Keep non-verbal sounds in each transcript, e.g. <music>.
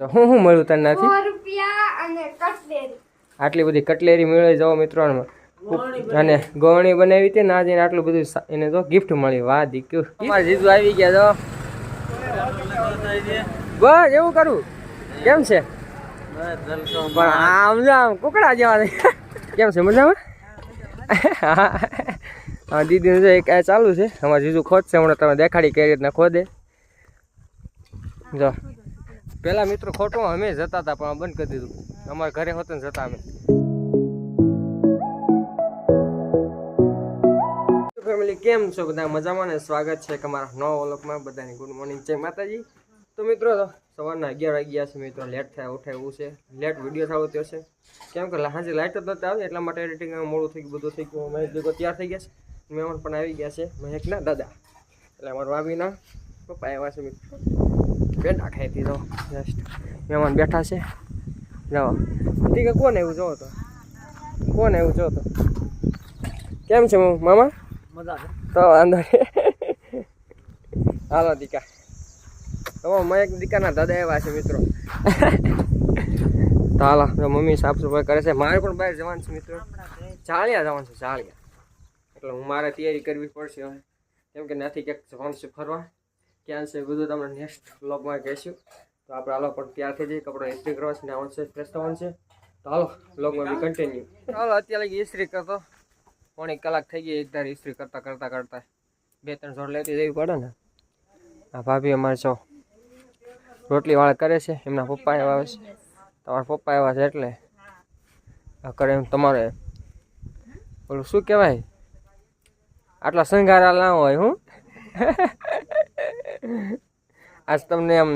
તો હું શું મળ્યું તને નથી સો રૂપિયા અને કટલેરી. આટલી બધી કટલેરી મેળવી જાઓ મિત્રો અને ગોળણી બનાવી હતી ના જઈને આટલું બધું એને તો ગિફ્ટ મળી વાહ દીકુ અમારે જીજુ આવી ગયા તો બસ એવું કરું. કેમ છે? પણ આમ આમ કુકડા જેવા કેમ છે મજામાં? હા દીદીનું જો એક આ ચાલુ છે. અમારા જીજુ ખોદશે હમણાં તમે દેખાડી કઈ રીતના ખોદે. જો. પેલા મિત્રો ખોટું અમે જતા હતા, પણ બંધ કરી દીધું. અમારા ઘરે હોત ને જતા અમે. ફેમિલી કેમ છો? બધા મજામાં ને? સ્વાગત છે કે અમારા નવા વ્લોગમાં. બધાની ગુડ મોર્નિંગ જય માતાજી. તો મિત્રો, સવારના અગિયાર વાગ્યા છે મિત્રો. લેટ થયા, ઉઠાય એવું છે. લેટ વીડિયો થયો તે છે. કેમ કે હાજે લાઇટ જ નહોતી આવી એટલા માટે એડિટિંગ મોડું થઈ ગયું, બધું થઈ ગયું. મહેશ ભેગો તૈયાર થઈ ગયા છે. મહેમાન પણ આવી ગયા છે. મહેકના દાદા. એટલે અમારા ભાભીના પપ્પા આવ્યા છે મિત્રો. બેટા ખાઈ દીધો જસ્ટ મહેમાન બેઠા છે. જાઓ. ઠીક છે એવું જોવો તો? કોણ એવું જોવો તો? કેમ છે મામા? મજા તો વાંધો નહીં. હાલો દીકા તો મયક દીકાના દાદા એવા છે મિત્રો. તો હાલો મમ્મી સાફ સફાઈ કરે છે. મારે પણ બહાર જવાનું છે મિત્રો. ચાળિયા જવાનું છે ચાળિયા એટલે હું મારે તૈયારી કરવી પડશે હવે. કેમ કે નથી ક્યાંક જવાનું છે ફરવા. ક્યાં છે બધું તમને નેક્સ્ટ બ્લોગમાં કહીશું. તો આપણે હાલો પણ તૈયાર થઈ જઈએ. કપડાં ઇસ્ત્રી કરવા છે ને આવવાનું છે ફ્રેશ થવાનું છે. તો હાલો બ્લોગમાં બી કન્ટિન્યુ હાલો, અત્યારે ઇસ્ત્રી કરતો. પોણી કલાક થઈ ગઈ એકદાર ઇસ્ત્રી કરતા કરતા કરતા. બે ત્રણ જોડ લેતી જવી પડે ને. આ ભાભી અમારે છો રોટલી વાળા કરે છે. એમના પપ્પા એવા છે. તમારા પપ્પા એવા છે એટલે આ કરે તમારે. ઓલું શું કહેવાય? આટલા શણગારા ના હોય, હું? આજ તમને એમ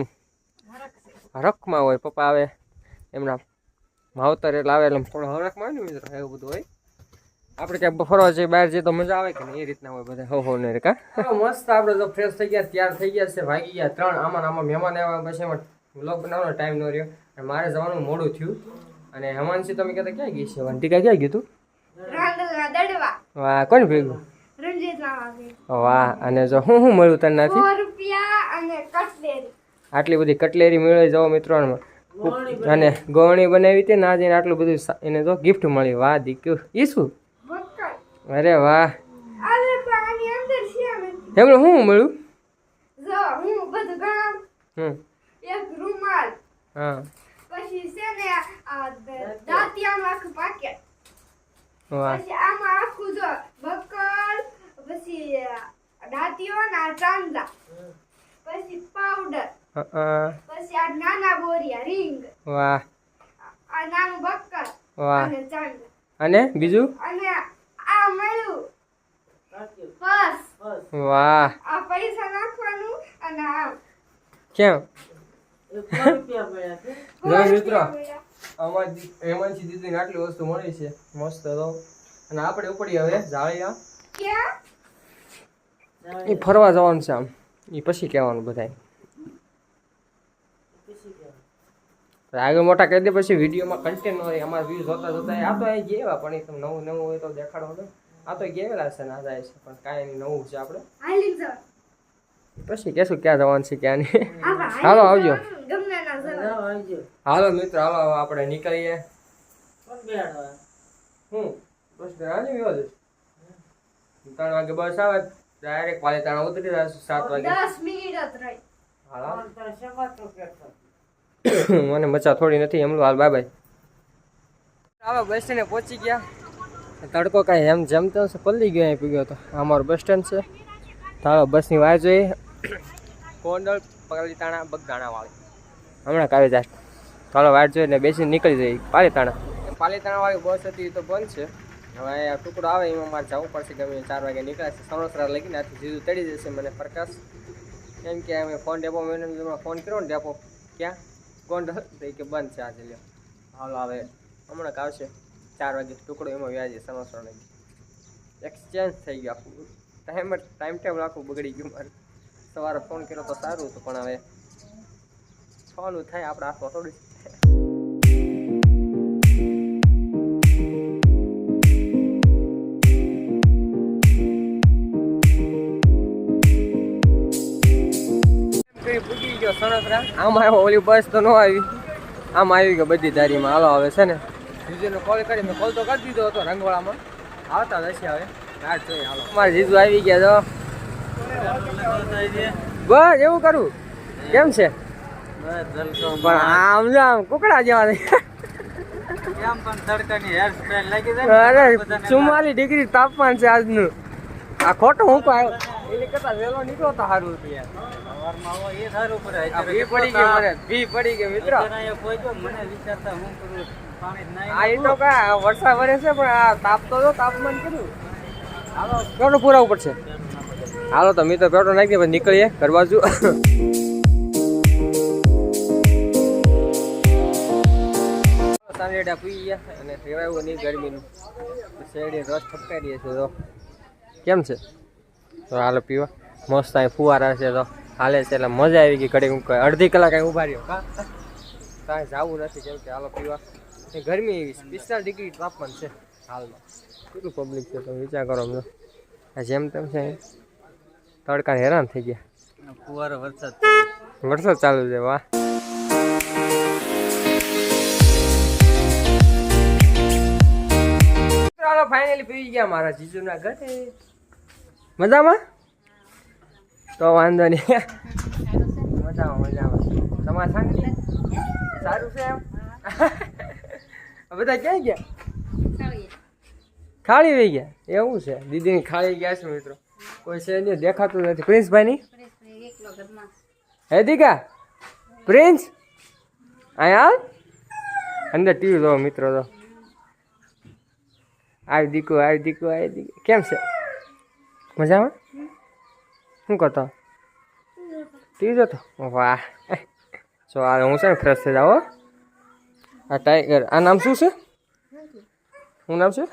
હરખમાં હોય પપ્પા આવે એમના માવતર એટલે આવે એટલે થોડો હરખમાં હોય ને મિત્રો એવું બધું હોય. આપણે ક્યાંક ફરવા જઈએ બહાર જઈએ તો મજા આવે કે નહીં? એ રીતના હોય બધા. હો હો ને રે કા મસ્ત આપણે તો ફ્રેશ થઈ ગયા તૈયાર થઈ ગયા છે ભાગી ગયા. ત્રણ આમાં આમાં મહેમાન આવ્યા પછી એમાં વ્લોગ બનાવવાનો ટાઈમ ન રહ્યો. અને મારે જવાનું મોડું થયું. અને હેમાંશી તમે કહેતા ક્યાં ગઈ છે? વંટિકા ક્યાં ગયું તું? રાંદલના વાહ કોણ ભેગું? વાહ અને જો હું શું મળ્યું તને નથી સો રૂપિયા અને કટલેરી. આટલી બધી કટલેરી મેળવી જાઓ મિત્રો અને ગોળણી બનાવી હતી ને આજે આટલું બધું એને તો ગિફ્ટ મળી વાહ દીક્યું ઈ શું? અરે વાહ. આલે પણ આની અંદર છે ને એમણે શું મળ્યું? જો હું બધું ગણાવ. હમ. એક રૂમાલ. હા. પછી છે ને દાંતિયાનું આખું પાકેટ વાહ. પછી આમાં આખું જો બક્કર પછી દાંતીઓ ના ચાંદલા. પછી પાવડર પછી આ નાના બોરિયા રીંગ વાહ. આ નાનું બક્કર વાહ. અને ચાંદલા. અને બીજું? અને આ મળ્યું. બસ વાહ. આ પૈસા નાખવાનું અને આ કેમ? મિત્રો. આમાં દીદીને આટલી વસ્તુ મળી છે. મસ્ત તો. અને આપણે ઉપડી હવે જાળિયા ક્યાં? એ ફરવા જવાનું છે આમ. એ પછી કહેવાનું બધાય. આગળ મોટા કરી દે પછી વિડીયોમાં કન્ટેન્ટ હોય અમારા વ્યૂઝ જોતા જોતા આ તો અહીં ગયેલા પણ એ નવું નવું હોય તો દેખાડો ને આ તો ગયેલા છે ના જાય છે. પણ કાંઈ નહીં નવું છે આપણે. પછી કહેશું ક્યાં જવાનું છે ક્યાં નહીં. <laughs> હાલો, આવજો. હાલો મિત્રો હાલો આપણે નીકળીએ. હું? બસ ત્રણ વાગે બસ આવે. ડાયરેક્ટ પાલિતાણા ઉતરી જશું સાત વાગે. દસ મિનિટ જ રહી. <coughs> મને મજા થોડી નથી એમલું હાલ બાય બાય. હવે બસ સ્ટેન્ડે પહોંચી ગયા. તડકો કાંઈ એમ જમતો છે પલ્લી ગયો અહીં પીગયો હતો અમારું બસ સ્ટેન્ડ છે. તારો બસની વાર જોઈએ કોંડલ <coughs> પાલીતાણા બગદાણા વાળી. હમણાં કાવી જાય. ચાલો વાટ જોઈને બેસીને નીકળી જઈ પાલીતાણા પાલીતાણા વાળી બસ હતી એ તો બંધ છે. હવે આ ટુકડો આવે એમાં મારે જવું પડશે ગમે ચાર વાગે નીકળે સણોસરા લઈને આથી સીધું તળી જશે મને પ્રકાશ. કેમ કે અમે ફોન ડેપો મેનેજરમાં ફોન કર્યો ને ડેપો. ક્યાં? ગોંડલ તો કે બંધ છે આજે લ્યો. હાલો આવે હમણાં આવશે. ચાર વાગે ટુકડો એમાં વ્યાજે સણોસરા લઈ એક્સચેન્જ થઈ ગયો આખું. ટાઈમ ટાઈમ ટેબલ આખું બગડી ગયું મારે. સવારે ફોન કર્યો તો સારું હતું, પણ હવે ફોન થાય, આપણે આખો થોડું ગયો સરસ છોકરા આવ્યો ઓલી બસ તો ન આવી. આમ આવી ગયો બધી ધારીમાં. હાલો આવે છે ને જીજુને કોલ કરી. મેં કોલ તો કરી દીધો હતો રંગવાળામાં. આવતા હશે હવે. રાત જોઈએ હાલો. અમારે જીજુ આવી ગયા તો. બસ એવું કરું. કેમ છે? પણ આમ જો આમ કુકડા જેવા. અરે ચુમ્માલીસ ડિગ્રી તાપમાન છે આજનું. આ ખોટું હું આવ્યો એની કરતા વેલો નીકળો તો સારું હતું યાર. ભી પડી ગઈ મને ભી પડી ગઈ મિત્ર. આ એ તો કા વરસાદ વરે છે પણ આ તાપ તો જો તાપમાન કર્યું. હાલો. પેટ્રોલ પુરાવું પડશે હાલો તો મિત્ર પેટ્રોલ નાખી દે પછી નીકળીએ ઘર બાજુ. સાંજેડા પી ગયા અને રેવાયું નહીં ગરમીનું. શેરડી રસ ઠપકારીએ છે તો કેમ છે? તો હાલો પીવા. મસ્ત અહીં ફુવારા છે તો હાલે છે એટલે મજા આવી ગઈ ઘડી ઊંઘ. અડધી કલાક અહીં ઊભા રહ્યો. કા? કાંઈ જવું નથી કેમ કે હાલો પીવા. ગરમી એવી પિસ્તાલીસ ડિગ્રી તાપમાન છે હાલમાં. કેટલું પબ્લિક છે તમે વિચાર કરો અમને. આ જેમ તેમ છે તડકા હેરાન થઈ ગયા. ફુવારો વરસાદ વરસાદ ચાલુ છે વાહ. ફાઇનલી પી ગયા મારા જીજુના ઘરે. મજામાં? તો વાંધો નહીં. મજામાં મજામાં. તમારે શાંતિ? સારું છે એમ? બધા ક્યાં ગયા? ખાળી વહી ગયા? એવું છે. દીદીની ખાળી ગયા છે મિત્રો. કોઈ છે નહીં, દેખાતું નથી. પ્રિન્સભાઈ ની હે દીકા? પ્રિન્સ? અહીંયા અંદર ટીવી જો મિત્રો તો આવી દીકુ આવી દીકુ આવી દીકુ કેમ છે? મજામાં? શું કરતો? ટીવી જોતો? વાહ. જો આ હું છે ને ફ્રેશ થઈ જાઓ. આ ટાઈગર આ નામ શું છે? શું નામ છે?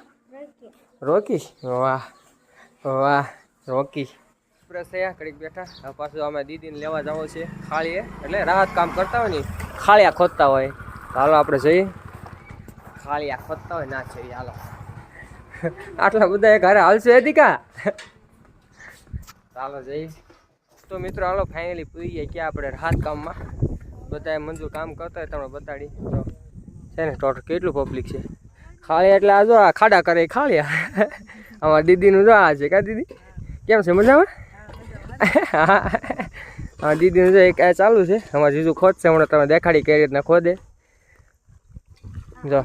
રોકી. વાહ. વાહ. રોકી. ફ્રેશ થયા કડીક બેઠા. પાછું અમે દીદીને લેવા જવો છે ખાળીએ. એટલે રાહત કામ કરતા હોય ને ખાળિયા ખોદતા હોય. હાલો આપણે જઈએ. ખાળિયા ખોદતા હોય, ના જઈએ. હાલો. આટલા બધા ઘરે હાલશે, એદિકા? ચાલો જઈએ તો મિત્રો, હાલો ફાઇનલી પૂરી ગયા ક્યાં આપણે રાહત કામમાં બધાએ મંજૂર કામ કરતા હોય તમને બતાડી. તો છે ને ટોટલ કેટલું પબ્લિક છે? ખાલી એટલે આ જો આ ખાડા કરે, એ અમારા દીદીનું જો આ છે, કા દીદી? કેમ છે, મજામાં? હા, દીદીનું જો એક ચાલુ છે. અમારા જીજુ ખોદશે, હમણાં તમે દેખાડી કઈ રીતના ખોદે. જો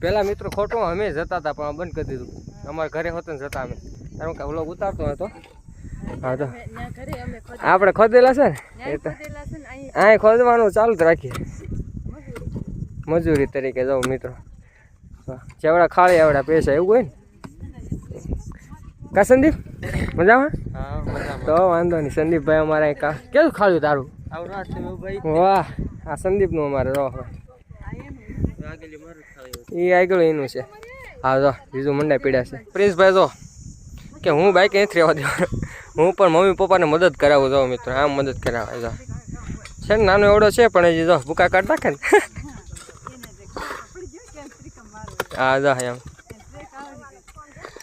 પહેલાં મિત્રો ખોટું અમે જતા હતા, પણ બંધ કરી દીધું. અમારા ઘરે હોતો ને જતા અમે. કારણ કે વ્લોગ ઉતારતો હતો હા તો. આપણે ખોદેલા છે ને? એ તો. અહીં ખોદવાનું ચાલુ જ રાખીએ. મજૂરી. તરીકે જાઉં મિત્રો. જેવડા ખાળી એવડા પૈસા એવું હોય ને? કા સંદીપ? મજામાં? તો વાંધો નહીં સંદીપભાઈ અમારે અહીં કા કેવું ખાળ્યું તારું? વાહ આ સંદીપનું અમારે રહો એ આગળ એનું છે. હા જો બીજું મંડા પીડ્યા છે. પ્રિન્સભાઈ જો કે હું બાઈક અહીંથી રહેવા દેવાનો. હું પણ મમ્મી પપ્પાને મદદ કરાવું જાઉં મિત્રો. આમ મદદ કરાવે જાઉં છે ને, નાનો એવડો છે, પણ હજી જો, ભૂકા કાઢ નાખે ને. હા, જા, એમ.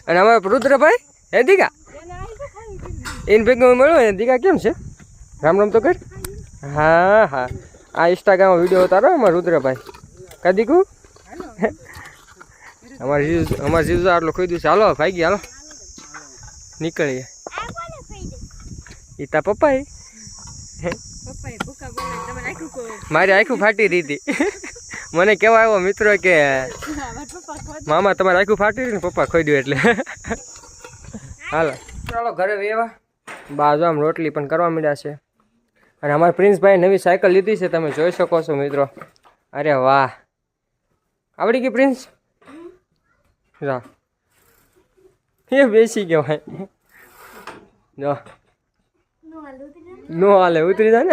અને અમારે રુદ્રભાઈ, હે દીકા એને ભેગું મળ્યો ને દીકા કેમ છે? રામ રામ તો કર. હા હા. આ ઇન્સ્ટાગ્રામમાં વીડિયો ઉતારો અમારા રુદ્રભાઈ. કા દીકુ? અમારે જીજુ અમારે જીજુ આટલો ખોઈ દઉં ચાલો ભાઈ ગયા, હાલો. નીકળીએ. ઈ તા પપ્પા મારી આખું ફાટી દીધી. મને કેવા આવ્યો મિત્રો કે મામા તમારે આખું ફાટી રહી ને પપ્પા ખોઈ દઉં એટલે. હાલો. ચાલો ઘરે વેવા. બાજુ આમ રોટલી પણ કરવા માંડ્યા છે. અને અમારા પ્રિન્સભાઈ નવી સાયકલ લીધી છે તમે જોઈ શકો છો મિત્રો. અરે વાહ. આવડી ગઈ પ્રિન્સ? જા. એ બેસી ગયો ભાઈ જો. નો હાલે, ઉતરી જા ને.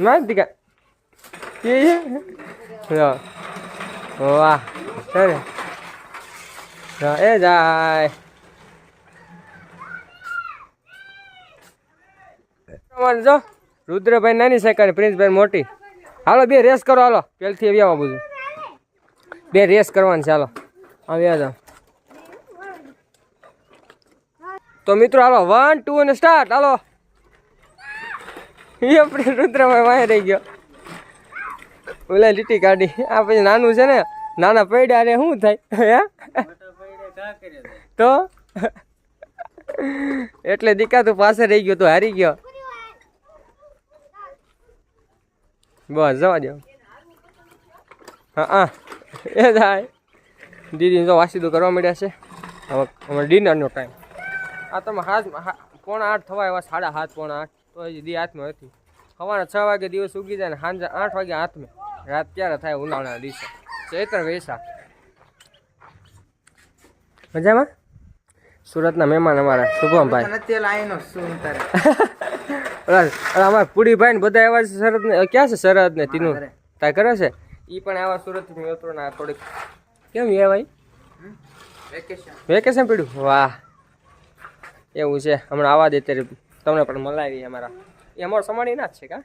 ના દીકા. એ વાહ. સર એ જાય. જો, રુદ્રભાઈ નાની સાયકલ પ્રિન્સભાઈ મોટી. હાલો, બે રેસ કરો, હાલો. પેલથી આવ્યા બધું. બે રેસ કરવાની છે, હાલો. આવ્યા જાઓ. તો મિત્રો, હાલો વન ટુ અને સ્ટાર્ટ હાલો. એ આપણે રુદ્રભાઈ વાંહે રહી ગયો. ઓલા લીટી કાઢી. આ પછી નાનું છે ને, નાના પૈડા રે, શું થાય? હે? તો? એટલે દીકા તું પાસે રહી ગયો, તું હારી ગયો. બસ, જવા દો હા હા. એ થાય. દીદી તો વાસીદું કરવા મળ્યા છે. હવે અમારે ડિનરનો ટાઈમ આ તમે હાથ પોણા આઠ થવા એવા સાડા સાત પોણા આઠ. તો હજી દી હાથમાં હતી. સવારે છ વાગે દિવસ ઉગી જાય ને સાંજે આઠ વાગે હાથમાં. રાત ક્યારે થાય ઉનાળાના દિવસે. ચૈત્ર વૈશાખ. મજામાં? સુરતના મહેમાન અમારા. શુભમભાઈ <laughs> અમારા પુડીભાઈ ને બધા એવા છે શરદ ને ક્યાં છે શરદ ને તીનું તાય કરે છે? એ પણ આવા સુરત મિત્રો ના થોડીક. કેમ એ ભાઈ વેકેશન. વેકેશન પડ્યું? વાહ. એવું છે. હમણાં આવા દે ત્યારે તમને પણ મલાવી અમારા. એ અમારો સમાડી ના જ છે કા?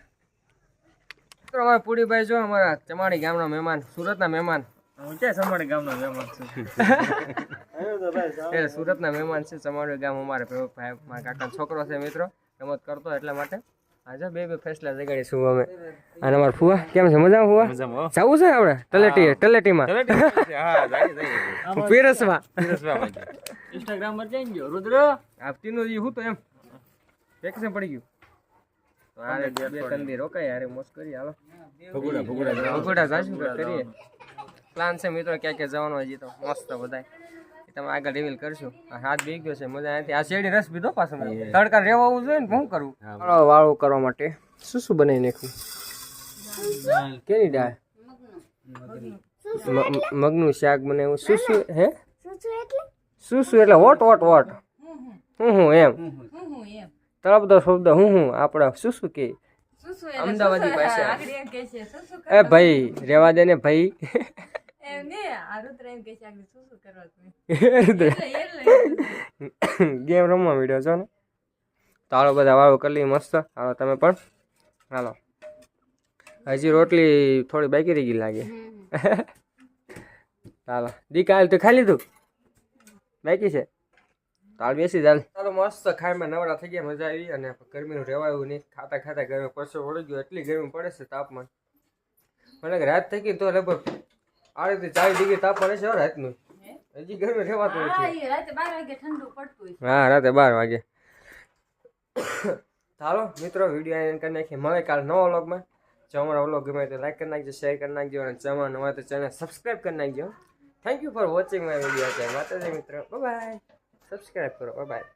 મિત્રો અમારા પુડીભાઈ જો અમારા ચમાડી ગામના મહેમાન સુરતના મહેમાન. હું ક્યાં સમાડે ગામનો મહેમાન છું? એ સુરતના મહેમાન છે ચમાડી ગામ અમારે ભાઈ મારા કાકા છોકરો છે મિત્રો. રમત કરતો એટલા માટે. આજે બે બે ફેસલા જગાડીશું અમે. અને અમારા ફુવા કેમ છે? મજામાં ફુવા? મજામાં. જવું છે આપણે? તલેટી તલેટીમાં. પીરસમાં ઇન્સ્ટાગ્રામ પર જઈ ગયો રુદ્ર. આ તીનું ઈ હું તો એમ. વેકેશન પડી ગયું. હારે બે તંદી રોકાય હારે મોજ કરી હાલો. ભગુડા ભગુડા ભગોડા જાશું કરીએ. પ્લાન છે મિત્રો ક્યાં ક્યાં જવાનો હજી તો મસ્ત બધાય. તમે આગળ રિવીલ કરશું. હાથ બી ગયો છે મજા નથી. આ શેરડી રસ પીધો પાછો. તડકા રહેવા આવું જોઈએ ને શું કરવું વાળો કરવા માટે. શું શું બનાવી નાખ્યું? કેની દાળ? મગનું. શાક બનાવ્યું. શું શું હે? શું શું એટલે? વોટ વોટ વોટ હું હું. એમ. તળપદો શબ્દ હું હું આપણે. શું શું કે? અમદાવાદી ભાષા. એ ભાઈ રેવા દે ને ભાઈ. ગેમ રમવા મીડ્યો છો ને તો હાલો બધા વાળો કરી લઈએ મસ્ત હાલો તમે પણ હાલો હજી રોટલી થોડી બાકી રહી ગઈ લાગે હાલો દી કાલ તો ખાઈ લીધું બાકી છે તાળ બેસી ચાલ ચાલો મસ્ત ખાઈમાં નવરા થઈ ગયા મજા આવી અને ગરમીનું રહેવાયું નહીં ખાતા ખાતા ગરમી પરસો વળી ગયો એટલી ગરમી પડે છે તાપમાન મને રાત થઈ ગઈ તો લગભગ આડત્રીસ ચાલીસ ડિગ્રી તાપમાન છે હો રાતનું. હજી ગરમી રહેવાતું નથી. હા રાતે બાર વાગે. <coughs> ચાલો મિત્રો વીડિયો એન્ડ કરી નાખીએ. મળે કાલ નવા વ્લોગમાં. જો અમારા વ્લોગ ગમે તો લાઈક કરી નાખજો શેર કરી નાખજો અને જવાનું હોય તો ચેનલ સબસ્ક્રાઈબ કરી નાખજો. Thank you for watching my video છે માતાજી મિત્રો બાય સબસ્ક્રાઈબ કરો. બાય